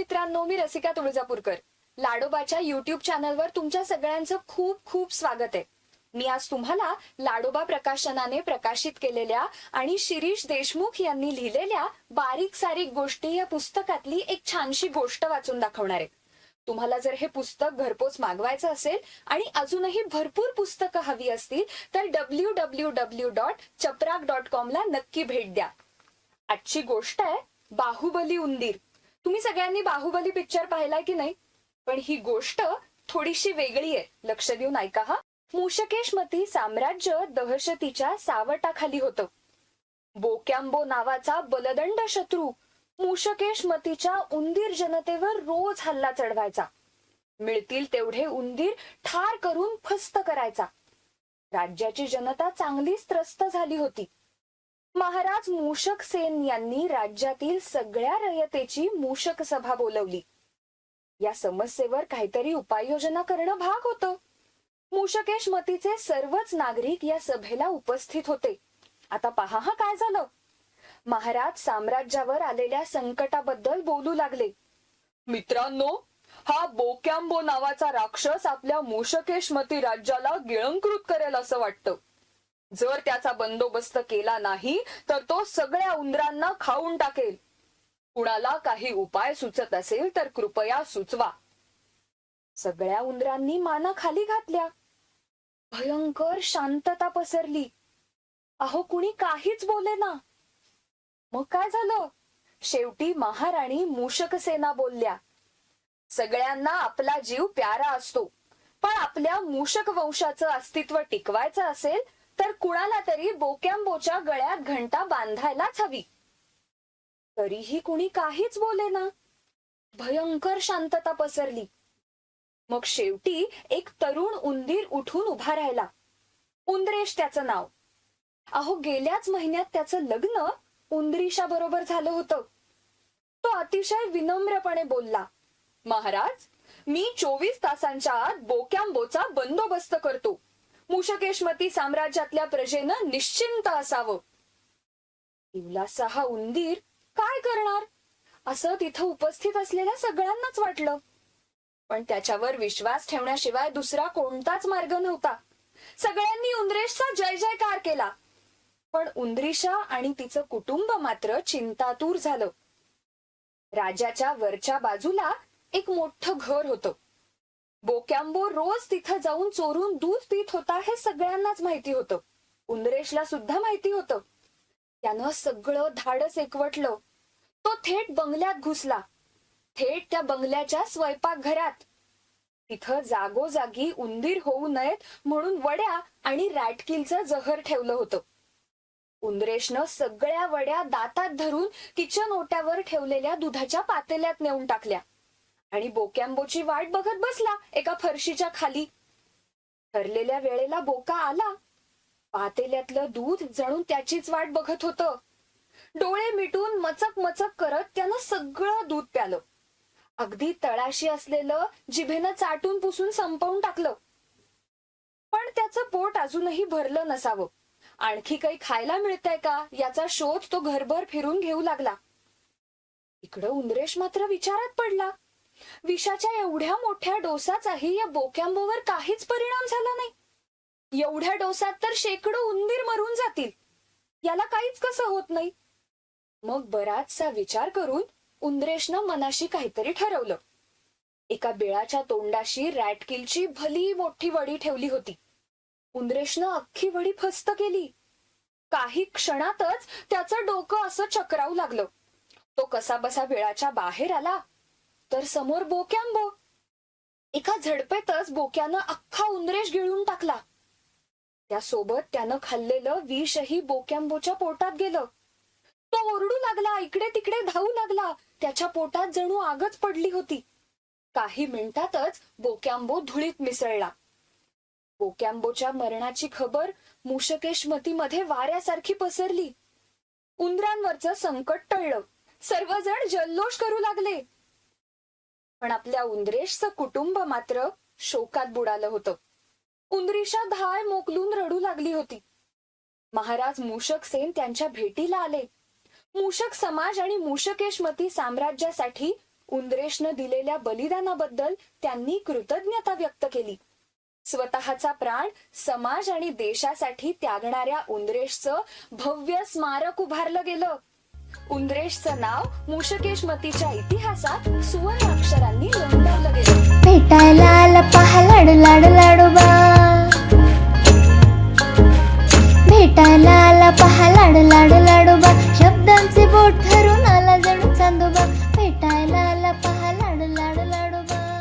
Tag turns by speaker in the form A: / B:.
A: मित्रांनो मी रसिका तुळजापूरकर. लाडोबाच्या युट्यूब चॅनलवर तुमच्या सगळ्यांचं खूप खूप स्वागत आहे. मी आज तुम्हाला लाडोबा प्रकाशनाने प्रकाशित केलेल्या आणि शिरीष देशमुख यांनी लिहिलेल्या बारीक सारीक गोष्टी या पुस्तकातली एक छानशी गोष्ट वाचून दाखवणार आहे. तुम्हाला जर हे पुस्तक घरपोच मागवायचं असेल आणि अजूनही भरपूर पुस्तकं हवी असतील तर W W W dot Chaprak dot com ला नक्की भेट द्या. आजची गोष्ट आहे बाहुबली उंदीर. तुम्ही सगळ्यांनी बाहुबली पिक्चर पाहिलाय की नाही? पण ही गोष्ट थोडीशी वेगळी आहे. लक्ष देऊन ऐका हा. मूषकेशमती साम्राज्य दहशतीच्या सावटाखाली होतं. बोकॅम्बो नावाचा बलदंड शत्रू मूषकेशमतीच्या उंदीर जनतेवर रोज हल्ला चढवायचा. मिळतील तेवढे उंदीर ठार करून फस्त करायचा. राज्याची जनता चांगलीच त्रस्त झाली होती. महाराज मूषक सेन यांनी राज्यातील सगळ्या रयतेची मूषक सभा बोलवली. या समस्येवर काहीतरी उपाययोजना करणं भाग होत. मूषकेश मतीचे सर्वच नागरिक या सभेला उपस्थित होते. आता पहा हा काय झालं? महाराज साम्राज्यावर आलेल्या संकटाबद्दल बोलू लागले. मित्रांनो हा बोक्याम्बो नावाचा राक्षस आपल्या मूषकेशमती राज्याला गिळंकृत करेल असं वाटतं. जर त्याचा बंदोबस्त केला नाही तर तो सगळ्या उंदरांना खाऊन टाकेल. कुणाला काही उपाय सुचत असेल तर कृपया सुचवा. सगळ्या उंदरांनी माना खाली घातल्या. भयंकर शांतता पसरली. अहो कुणी काहीच बोले ना. मग काय झालं? शेवटी महाराणी मूषकसेना बोलल्या. सगळ्यांना आपला जीव प्यारा असतो. पण आपल्या मूषक वंशाचं अस्तित्व टिकवायचं असेल तर कुणाला तरी बोक्याम्बोच्या गळ्यात घंटा बांधायलाच हवी. तरीही कुणी काहीच बोले ना. भयंकर शांतता पसरली. मग शेवटी एक तरुण उंदीर उठून उभा राहिला. उंदरेश त्याचं नाव. अहो गेल्याच महिन्यात त्याचं लग्न उंदरीशा बरोबर झालं होतं. तो अतिशय विनम्रपणे बोलला महाराज मी चोवीस तासांच्या आत बोक्यांबोचा बंदोबस्त करतो. मूषकेशमती साम्राज्यातल्या प्रजेनं निश्चिंत असावं. इवलासा हा उंदीर काय करणार? असं तिथं उपस्थित असलेल्या सगळ्यांनाच वाटलं. पण त्याच्यावर विश्वास ठेवण्याशिवाय दुसरा कोणताच मार्ग नव्हता. सगळ्यांनी उंदरेशचा जय जयकार केला. पण उंदरीशा आणि तिचं कुटुंब मात्र चिंतातूर झालं. राजाच्या वरच्या बाजूला एक मोठं घर होतं. बोक्यांबो रोज तिथं जाऊन चोरून दूध पित होता हे सगळ्यांनाच माहिती होतं. उंदरेशला सुद्धा माहिती होतं. त्यानं सगळं धाडस एकवटलं. तो थेट बंगल्यात घुसला. थेट त्या बंगल्याच्या स्वयंपाकघरात. तिथं जागोजागी उंदीर होऊ नयेत म्हणून वड्या आणि रॅटकिलचं जहर ठेवलं होतं. उंदरेशनं सगळ्या वड्या दातात धरून किचन ओट्यावर ठेवलेल्या दुधाच्या पातेल्यात नेऊन टाकल्या. आणि बोकॅम्बोची वाट बघत बसला एका फरशीच्या खाली. ठरलेल्या वेळेला बोका आला. पातेल्यातलं दूध जणू त्याचीच वाट बघत होतं. डोळे मिटून मचक मचक करत त्यानं सगळं दूध प्यालं. अगदी तळाशी असलेलं जिभेनं चाटून पुसून संपवून टाकलं. पण त्याचं पोट अजूनही भरलं नसावं. आणखी काही खायला मिळतंय का याचा शोध तो घरभर फिरून घेऊ लागला. इकडं उंदरेश मात्र विचारात पडला. विषाच्या एवढ्या मोठ्या डोसाचाही या बोक्यांबोवर काहीच परिणाम झाला नाही. एवढ्या डोसात तर शेकडो उंदीर मरून जातील. याला काहीच कसं होत नाही? मग बराचसा विचार करून उंद्रेशनं मनाशी काहीतरी ठरवलं. एका बिळाच्या तोंडाशी रॅटकिलची भली मोठी वडी ठेवली होती. उंद्रेशनं अख्खी वडी फस्त केली. काही क्षणातच त्याचं डोकं असं चक्रावू लागलं. तो कसा बसा बिळाच्या बाहेर आला. तर समोर बोक्यांबो. एका झडपेतच बोक्यानं अख्खा उंदरेश गिळून टाकला. त्यासोबत त्यानं खाल्लेलं विषही बोक्यांबोच्या पोटात गेलं. तो ओरडू लागला इकडे तिकडे धावू लागला. त्याच्या पोटात जणू आगच पडली होती. काही मिनिटातच बोक्यांबो धुळीत मिसळला. बोक्यांबोच्या मरणाची खबर मूषकेशमतीमध्ये वाऱ्यासारखी पसरली. उंदरांवरचं संकट टळलं. सर्वजण जल्लोष करू लागले. पण आपल्या उंदरेशचं कुटुंब मात्र शोकात बुडालं होतं. उंदरीशा धाय मोकलून रडू लागली होती. महाराज मूषक सेन त्यांच्या भेटीला आले. मूषक समाज आणि मूषकेशमती साम्राज्यासाठी उंद्रेशनं दिलेल्या बलिदानाबद्दल त्यांनी कृतज्ञता व्यक्त केली. स्वतःचा प्राण समाज आणि देशासाठी त्यागणाऱ्या उंद्रेशचं भव्य स्मारक उभारलं गेलं. उंद्रेशचं नाव मुशकेश मतीच्या इतिहासात सुवर्ण अक्षरांनी नोंदवलं गेलं.
B: भेटायला आला पहा लाडू लाडू लाडोबा